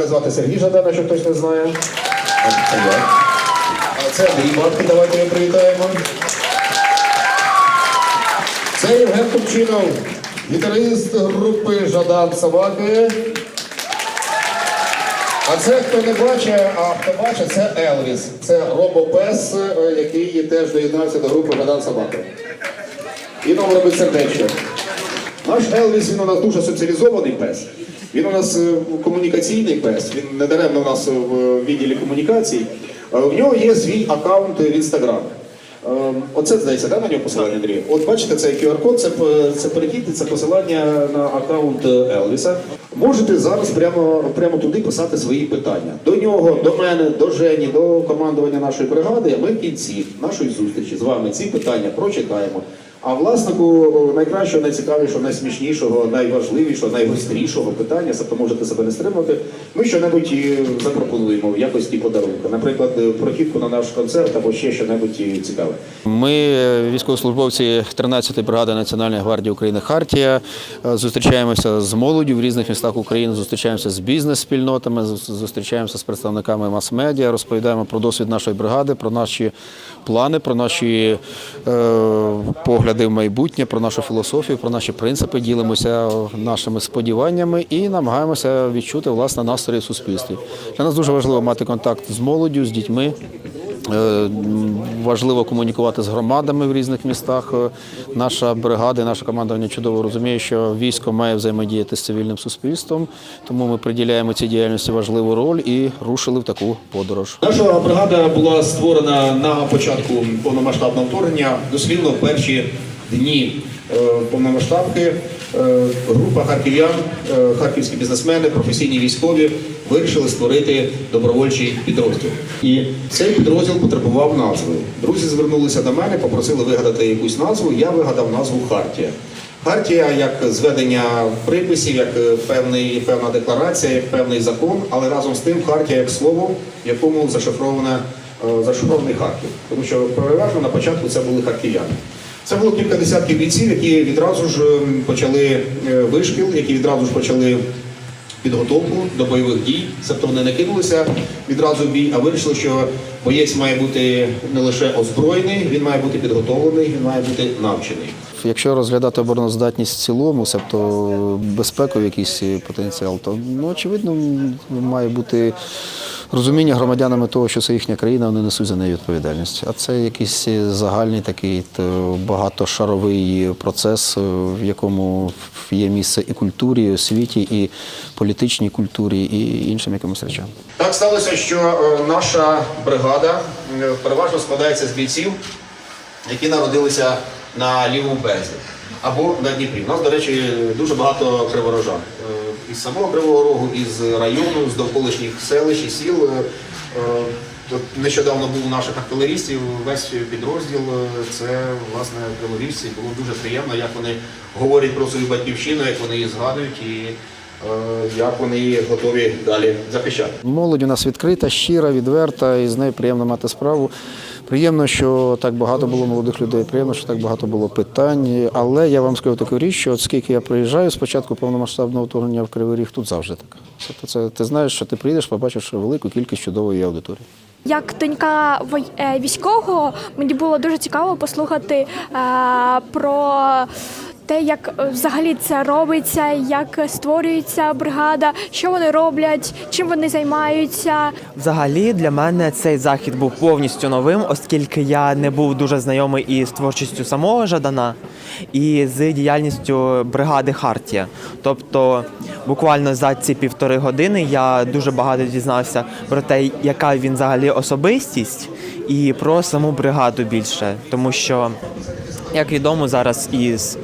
Мене звати Сергій Жадан, якщо хтось не знає. А це Андрій Батки, давайте його привітаємо. Це Євген Купчинов, гітарист групи Жадан Собаки. А це хто не бачить, а хто бачить, це Елвіс. Це робопес, е, який теж доєднався до групи Жадан Собаки. І нам робить сердечко. Наш Елвіс він у нас дуже соціалізований пес. Він у нас е, комунікаційний пес. Він не даремно у нас в відділі комунікацій. Е, В нього є свій аккаунт в інстаграм. Оце здається, да, на нього посилання, Андрій? От бачите, цей QR-код, це, це перехід, це посилання на аккаунт Елвіса. Можете зараз прямо, прямо туди писати свої питання. До нього, до мене, до Жені, до командування нашої бригади. Ми в кінці нашої зустрічі з вами ці питання прочитаємо. А власнику найкращого, найцікавішого, найсмішнішого, найважливішого, найгострішого питання, тобто можете себе не стримувати. Ми щонебудь запропонуємо в якості подарунка. Наприклад, прохідку на наш концерт або ще щонебудь цікаве. Ми, е, військовослужбовці 13-ї бригади Національної гвардії України Хартія, е, зустрічаємося з молоддю в різних містах України, зустрічаємося з бізнес-спільнотами, зус- зустрічаємося з представниками мас-медіа, розповідаємо про досвід нашої бригади, про наші плани, про наші е, погляди в майбутнє, про нашу філософію, про наші принципи, ділимося нашими сподіваннями і намагаємося відчути власне настрої в суспільстві. Для нас дуже важливо мати контакт з молоддю, з дітьми. Е, Важливо комунікувати з громадами в різних містах. Е, Наша бригада, наше командування чудово розуміє, що військо має взаємодіяти з цивільним суспільством, тому ми приділяємо цій діяльності важливу роль і рушили в таку подорож. Наша бригада була створена на початку повномасштабного вторгнення, дослівно в перші дні е, повномасштабки. Е, Група харків'ян, е, харківські бізнесмени, професійні військові вирішили створити добровольчий підрозділ. І цей підрозділ потребував назви. Друзі звернулися до мене, попросили вигадати якусь назву. Я вигадав назву Хартія. Хартія як зведення приписів, як е, певний, певна декларація, як певний закон, але разом з тим Хартія як слово, в якому зашифроване, е, зашифрований Харків. Тому що переважно на початку це були харків'яни. Це було кілька десятків бійців, які відразу ж ем, почали е, вишкіл, які відразу ж почали підготовку до бойових дій. Тобто вони не кинулися відразу в бій, а вирішили, що боєць має бути не лише озброєний, він має бути підготовлений, він має бути навчений. Якщо розглядати обороноздатність в цілому, тобто безпековий якийсь потенціал, то ну, очевидно має бути розуміння громадянами того, що це їхня країна, вони несуть за неї відповідальність. А це якийсь загальний такий багатошаровий процес, е, в якому є місце і культурі, і освіті, і політичній культурі, і іншим якимось речам. Так сталося, що е, наша бригада е, переважно складається з бійців, які народилися на лівому березі або на Дніпрі. У нас, до речі, дуже багато криворожан. Із самого Кривого Рогу, із району, з довколишніх селищ і сіл. Е, е, нещодавно був у наших артилерістів весь підрозділ. е, Це власне криворіжці. Було дуже приємно, як вони говорять про свою батьківщину, як вони її згадують і як вони готові далі захищати. Молодь у нас відкрита, щира, відверта, і з нею приємно мати справу. Приємно, що так багато було молодих людей, приємно, що так багато було питань. Але я вам скажу таку річ, що от скільки я приїжджаю спочатку повномасштабного вторгнення в Кривий Ріг, тут завжди так. Тобто це ти знаєш, що ти приїдеш, побачиш велику кількість чудової аудиторії. Як донька е, військового, мені було дуже цікаво послухати е, про те, як е, взагалі це робиться, як створюється бригада, що вони роблять, чим вони займаються. Взагалі для мене цей захід був повністю новим, оскільки я не був дуже знайомий із творчістю самого Жадана і з діяльністю бригади Хартія. Тобто, буквально за ці півтори години я дуже багато дізнався про те, яка він взагалі особистість, і про саму бригаду більше, тому що, як відомо, зараз із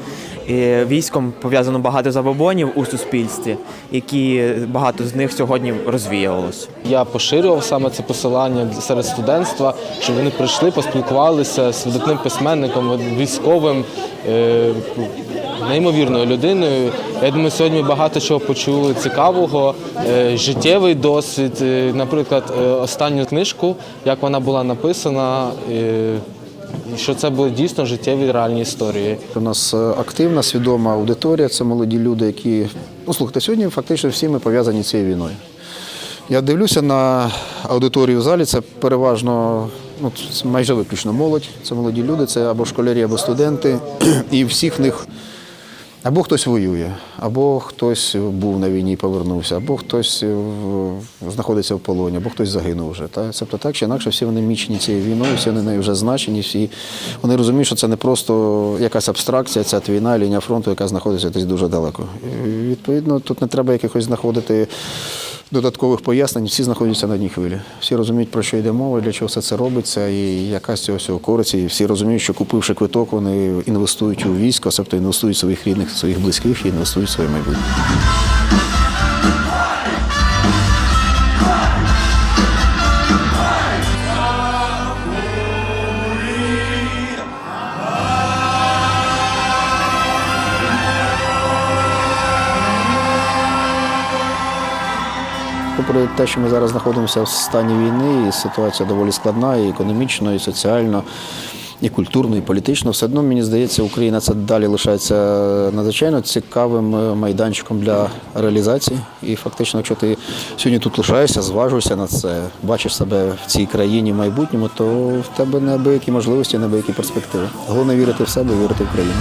Військом пов'язано багато забобонів у суспільстві, які багато з них сьогодні розвіювалось. Я поширював саме це посилання серед студентства, щоб вони прийшли, поспілкувалися з видатним письменником, військовим, е, неймовірною людиною. Я думаю, сьогодні багато чого почули цікавого, е, життєвий досвід. Е, Наприклад, е, останню книжку, як вона була написана, е, що це були дійсно життєві реальні історії. У нас е, активна, свідома аудиторія, це молоді люди, які ну слухайте, сьогодні фактично всі ми пов'язані цією війною. Я дивлюся на аудиторію в залі. Це переважно, ну, це майже виключно молодь. Це молоді люди, це або школярі, або студенти. І всіх в них або хтось воює, або хтось був на війні і повернувся, або хтось в- знаходиться в полоні, або хтось загинув вже. Та? Тобто так чи інакше, всі вони мічені цією війною, всі вони нею вже значені, всі вони розуміють, що це не просто якась абстракція, ця війна, лінія фронту, яка знаходиться десь дуже далеко. І, відповідно, тут не треба якихось знаходити додаткових пояснень, всі знаходяться на одній хвилі. Всі розуміють, про що йде мова, для чого все це робиться, і яка з цього всього користь. І всі розуміють, що купивши квиток, вони інвестують у військо, тобто інвестують своїх рідних, своїх близьких і інвестують в своє майбутнє. Попри те, що ми зараз знаходимося в стані війни, і ситуація доволі складна, і економічно, і соціально, і культурно, і політично, все одно мені здається, Україна це далі лишається надзвичайно цікавим е, майданчиком для реалізації. І фактично, якщо ти сьогодні тут лишаєшся, зважуєшся на це, бачиш себе в цій країні в майбутньому, то в тебе неабиякі можливості, неабиякі перспективи. Головне вірити в себе, вірити в країну.